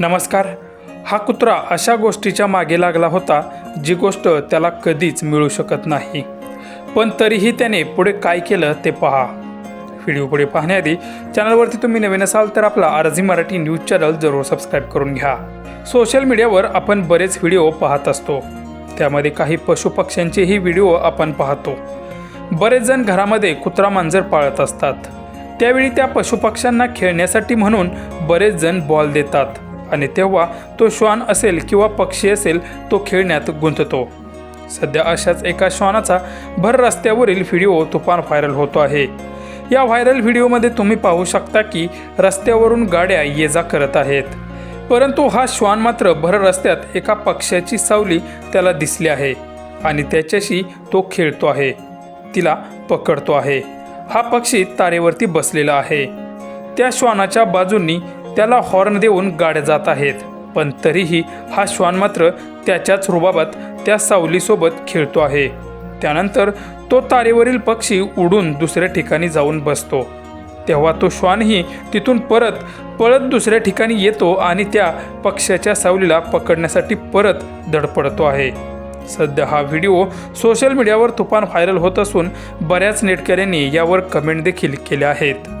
नमस्कार. हा कुत्रा अशा गोष्टीच्या मागे लागला होता जी गोष्ट त्याला कधीच मिळू शकत नाही. पण तरीही त्याने पुढे काय केलं ते पहा. व्हिडिओ पुढे पाहण्याआधी चॅनलवरती तुम्ही नवीन असाल तर आपला आरजी मराठी न्यूज चॅनल जरूर सबस्क्राईब करून घ्या. सोशल मीडियावर आपण बरेच व्हिडिओ पाहत असतो. त्यामध्ये काही पशुपक्ष्यांचेही व्हिडिओ आपण पाहतो. बरेच जण घरामध्ये कुत्रा मांजर पाळत असतात. त्यावेळी त्या पशुपक्ष्यांना खेळण्यासाठी म्हणून बरेच जण बॉल देतात. आणि तेव्हा तो श्वान असेल किंवा पक्षी असेल तो खेळण्यात गुंततो. सध्या अशाच एका श्वानाचा भर रस्त्यावरील व्हिडिओ तुफान व्हायरल होतो आहे. या व्हायरल व्हिडिओमध्ये तुम्ही पाहू शकता की रस्त्यावरून गाड्या ये जा करत आहेत. परंतु हा श्वान मात्र भर रस्त्यात एका पक्ष्याची सावली त्याला दिसली आहे आणि त्याच्याशी तो खेळतो आहे. तिला पकडतो आहे. हा पक्षी तारेवरती बसलेला आहे. त्या श्वानाच्या बाजूंनी त्याला हॉर्न देऊन गाड्या जात आहेत. पण तरीही हा श्वान मात्र त्याच्याच रुबाबात त्या सावलीसोबत खेळतो आहे. त्यानंतर तो तारेवरील पक्षी उडून दुसऱ्या ठिकाणी जाऊन बसतो. तेव्हा तो श्वानही तिथून परत पळत दुसऱ्या ठिकाणी येतो आणि त्या पक्ष्याच्या सावलीला पकडण्यासाठी परत धडपडतो आहे. सध्या हा व्हिडिओ सोशल मीडियावर तुफान व्हायरल होत असून बऱ्याच नेटकऱ्यांनी यावर कमेंट देखील केल्या आहेत.